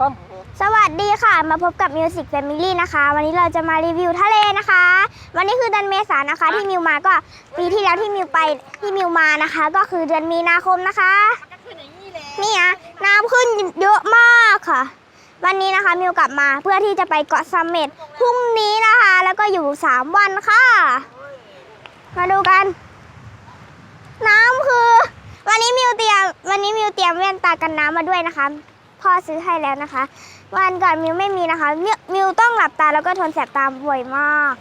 ต้อมสวัสดีค่ะ มาพบกับ Music Family นะคะ วันนี้เราจะมารีวิวทะเลนะคะ วันนี้คือเดือนเมษายนนะคะ ที่มิวมาก็ปีที่แล้วที่มิวไปที่มิวมานะคะ ก็คือเดือนมีนาคมนะคะก็คืออย่างนี้แหละนี่นะน้ำขึ้นเยอะมากค่ะ วันนี้นะคะมิวกลับมาเพื่อที่จะไปเกาะเสม็ดพรุ่งนี้นะคะ แล้วก็อยู่ 3 วันค่ะ มาดูกัน น้ำคือ วันนี้มิวเตรียมวันนี้มิวเตรียมแว่นตากันน้ำมาด้วยนะคะ พ่อซื้อให้แล้วนะคะ วันก่อนมิวไม่มีนะคะมิวมิวต้องหลับตาแล้วก็ทนแสบตาบ่อยมาก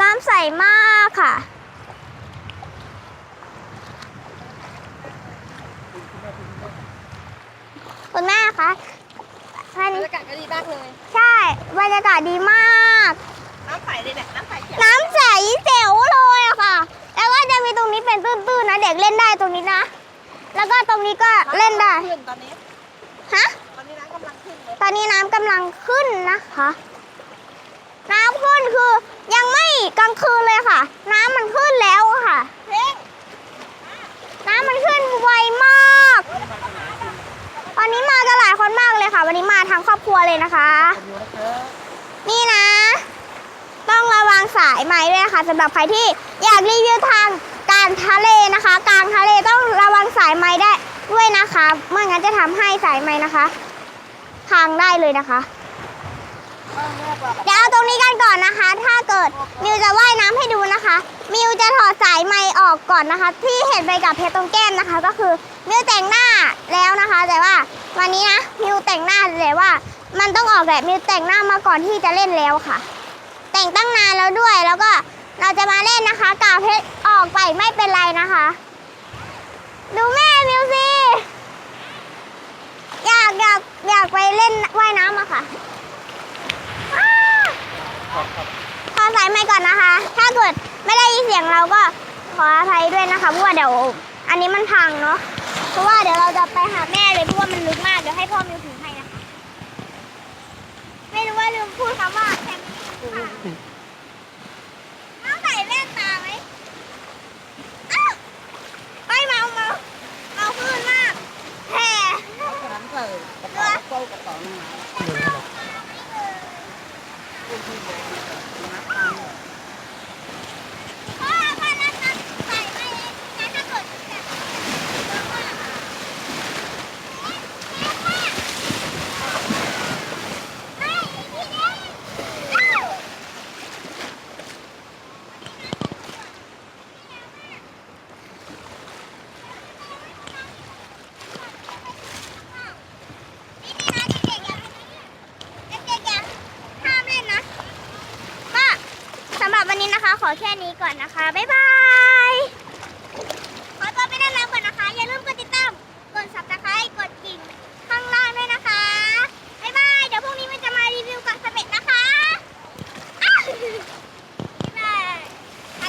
น้ำใสมากค่ะคุณแม่คะวันบรนี้รยากาศก็ดีมากเลย ใช่ บรรยากาศดีมาก น้ำใสเลยเนี่ยน้ำใสเขียวน้ำใสเจ๋วเลยอะค่ะ แล้วก็จะมีตรงนี้เป็นตื้นๆนะ เด็กเล่นได้ตรงนี้นะ แล้วก็ตรงนี้ก็เล่นได้ ขึ้นตอนนี้ ฮะ ตอนนี้น้ำกำลังขึ้นเลยตอนนี้น้ำกำลังขึ้นนะคะ น้ำขึ้นคือยังไม่กลางคืนเลยค่ะ น้ำมันขึ้นแล้วอะค่ะ เพ่งน้ำมันขึ้นไวมาก วันนี้มากันหลายคนมากเลยค่ะ วันนี้มาทั้งครอบครัวเลยนะคะนี่นะ ต้องระวังสายไม้ด้วยนะคะสำหรับใครที่อยากรีวิวทางารทะเลนะคะ กลางทะเลต้องระวังสายไม้ได้ด้วยนะคะเมื่องั้นจะทำให้สายไม้นะคะ พังได้เลยนะคะเดี๋ยวเอาตรงนี้กันก่อนนะคะ ถ้าเกิดมิวจะว่ายน้ำให้ดูนะคะ มิวจะถอดสายไม้ออกก่อนนะคะ ที่เห็นไปกับเพชรตรงแก้มนะคะ ก็คือมิวแต่งหน้าแล้วนะคะ แต่ว่าวันนี้นะมิวแต่งหน้าแต่ว่า มันต้องออกแหละมิวแต่งหน้ามาก่อนที่จะเล่นแล้วค่ะ แต่งตั้งนานแล้วด้วยแล้วก็เราจะมาเล่นนะคะกาเพชรออก ไปไม่เป็นไรนะคะ ดูแม่มิวสิอยากอยากอยากไปเล่นว่ายน้ำอะค่ะอ้าขอสายไม่ก่อนนะคะ ถ้าเกิดไม่ได้ยินเสียงเราก็ขออภัยด้วยนะคะเพราะว่าเดี๋ยวอันนี้มันพังเนาะเพราะว่าเดี๋ยวเราจะไปหาแม่เลยเพราะว่ามันลึกมากเดี๋ยวให้พ่อมิวถือให้นะคะ ไม่รู้ว่าลืมพูดคำว่าแคมปิ้งค่ะน้องใส่แว่นตาไหมอ้าวไปเมาเมาเมาขึ้นมากแห่ น้ำใส่กระเป๋าโซ่กระเป๋าน้ำพ่อพ่อนั่นนั่นใส่ไม่เองงั้นถ้าเกิดแบบเยอะมากอะเอ๊ะเอ๊ะพ่อไม่พี่เด้งอ้าว นี่นี่นะเด็กๆอย่าเด็กๆอย่าห้ามเล่นนะ ก็สำหรับวันนี้นะคะ ขอแค่นี้ก่อนนะคะ บ๊ายบาย